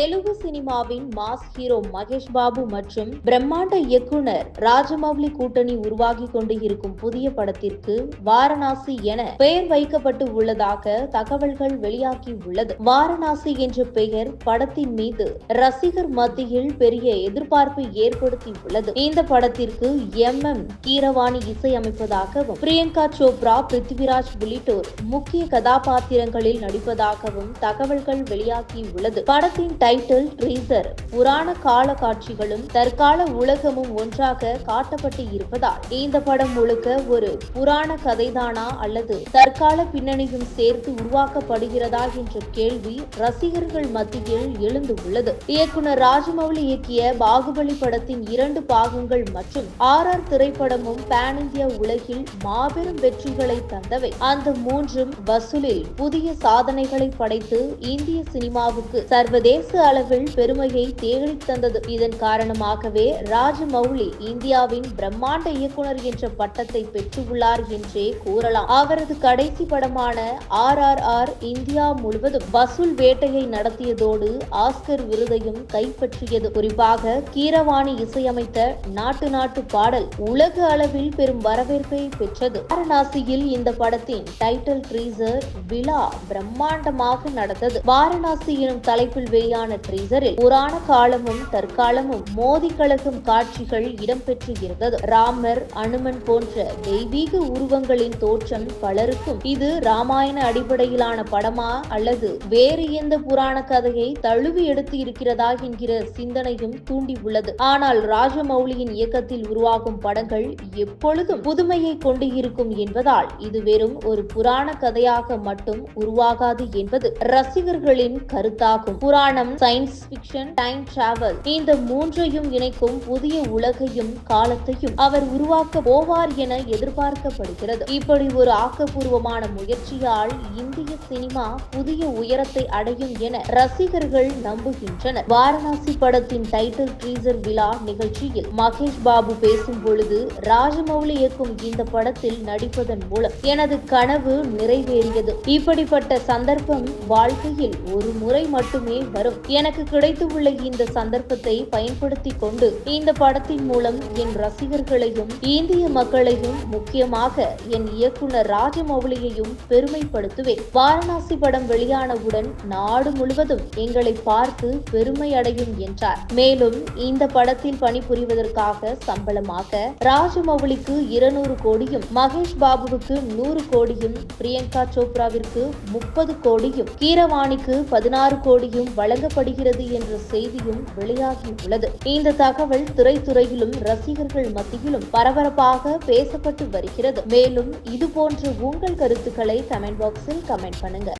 தெலுங்கு சினிமாவின் mass hero Mahesh Babu மற்றும் பிரம்மாண்ட இயக்குனர் ராஜமௌலி கூட்டணி உருவாகி கொண்டு இருக்கும் புதிய படத்திற்கு வாரணாசி என பெயர் வைக்கப்பட்டு உள்ளதாக தகவல்கள் வெளியாகி உள்ளது. வாரணாசி என்ற பெயர் படத்தின் மீது ரசிகர் மத்தியில் பெரிய எதிர்பார்ப்பை ஏற்படுத்தி உள்ளது. இந்த படத்திற்கு எம். எம். கீரவாணி இசையமைப்பதாகவும் பிரியங்கா சோப்ரா பிருத்திவிராஜ் உள்ளிட்டோர் முக்கிய கதாபாத்திரங்களில் நடிப்பதாகவும் தகவல்கள் வெளியாகி உள்ளது. படத்தின் டைட்டில் ட்ரீசர் புராண கால காட்சிகளும் தற்கால உலகமும் ஒன்றாக காட்டப்பட்டு இருப்பதால் இந்த படம் முழுக்க ஒரு புராண கதைதானா அல்லது தற்கால பின்னணியும் சேர்த்து உருவாக்கப்படுகிறதா என்ற கேள்வி ரசிகர்கள் மத்தியில் எழுந்துள்ளது இயக்குனர் ராஜமௌலி இயக்கிய பாகுபலி படத்தின் இரண்டு பாகங்கள் மற்றும் ஆர் ஆர் திரைப்படமும் பேன் இந்தியா உலகில் மாபெரும் வெற்றிகளை தந்தவை. அந்த மூன்றும் வசூலில் புதிய சாதனைகளை படைத்து இந்திய சினிமாவுக்கு சர்வதேச அளவில் பெருமையை தேடித் தந்தது. இதன் காரணமாகவே ராஜமௌலி இந்தியாவின் பிரம்மாண்ட இயக்குனர் என்ற பட்டத்தை பெற்றுள்ளார் என்றே கூறலாம். அவரது கடைசி படமான ஆர் ஆர் ஆர் இந்தியா முழுவதும் வசூல் வேட்டையை நடத்தியதோடு ஆஸ்கர் விருதையும் கைப்பற்றியது. குறிப்பாக கீரவாணி இசையமைத்த நாட்டு நாட்டு பாடல் உலக அளவில் பெரும் வரவேற்பை பெற்றது. வாரணாசியில் இந்த படத்தின் டைட்டில் ட்ரீசர் விழா பிரம்மாண்டமாக நடந்தது. வாரணாசி எனும் தலைப்பில் வெளியான ட்ரீசரில் புராண காலமும் தற்காலமும் மோதி கலக்கும் காட்சிகள் இடம்பெற்று இருந்தது ராமர் அனுமன் போன்ற தெய்வீக உருவங்களின் தோற்றம் பலருக்கும் இது ராமாயண அடிப்படையிலான படமா அல்லது வேறு எந்த புராண கதையை தழுவி எடுத்து இருக்கிறதா என்கிற சிந்தனையும் தூண்டியுள்ளது. ஆனால் ராஜமௌலியின் இயக்கத்தில் உருவாகும் படங்கள் எப்பொழுதும் புதுமையை கொண்டு இருக்கும் என்பதால் இது வெறும் ஒரு புராண கதையாக மட்டும் உருவாகாது என்பது ரசிகர்களின் கருத்தாகும். புராணம் சயின்ஸ் ஃபிக்ஷன் டைம் டிராவல் இந்த மூன்றையும் இணைக்கும் புதிய உலகையும் காலத்தையும் அவர் உருவாக்க போவார் என எதிர்பார்க்கப்படுகிறது. இப்படி ஒரு ஆக்கப்பூர்வமான முயற்சியால் இந்திய சினிமா புதிய உயரத்தை அடையும் என ரசிகர்கள் நம்புகின்றனர். வாரணாசி படத்தின் டைட்டில் ட்ரீசர் விழா நிகழ்ச்சியில் மகேஷ் பாபு பேசும் பொழுது ராஜமௌலி இயக்கும் இந்த படத்தில் நடிப்பதன் மூலம் எனது கனவு நிறைவேறியது. இப்படிப்பட்ட சந்தர்ப்பம் வாழ்க்கையில் ஒரு முறை மட்டுமே வரும். எனக்கு கிடைத்துள்ள இந்த சந்தர்ப்பத்தை பயன்படுத்தி கொண்டு இந்த படத்தின் மூலம் என் ரசிகர்களையும் இந்திய மக்களையும் முக்கியமாக என் இயக்குனர் ராஜமௌலியையும் பெருமைப்படுத்துவேன். வாரணாசி படம் வெளியானவுடன் நாடு முழுவதும் எங்களை பார்த்து பெருமை அடையும் என்றார். மேலும் இந்த படத்தில் பணிபுரிவதற்காக சம்பளமாக ராஜமௌலிக்கு இருநூறு கோடியும் மகேஷ் பாபுவுக்கு நூறு கோடியும் பிரியங்கா சோப்ராவிற்கு முப்பது கோடியும் கீரவாணிக்கு பதினாறு கோடியும் வழங்கப்படுகிறது என்ற செய்தியும் வெளியாகியுள்ளது. இந்த தகவல் திரைத்துறையிலும் ரசிகர்கள் மத்தியிலும் பரபரப்பாக பேசப்பட்டு வருகிறது. மேலும் இது போன்ற உங்கள் கருத்துக்களை கமெண்ட் பாக்ஸில் கமெண்ட் பண்ணுங்க.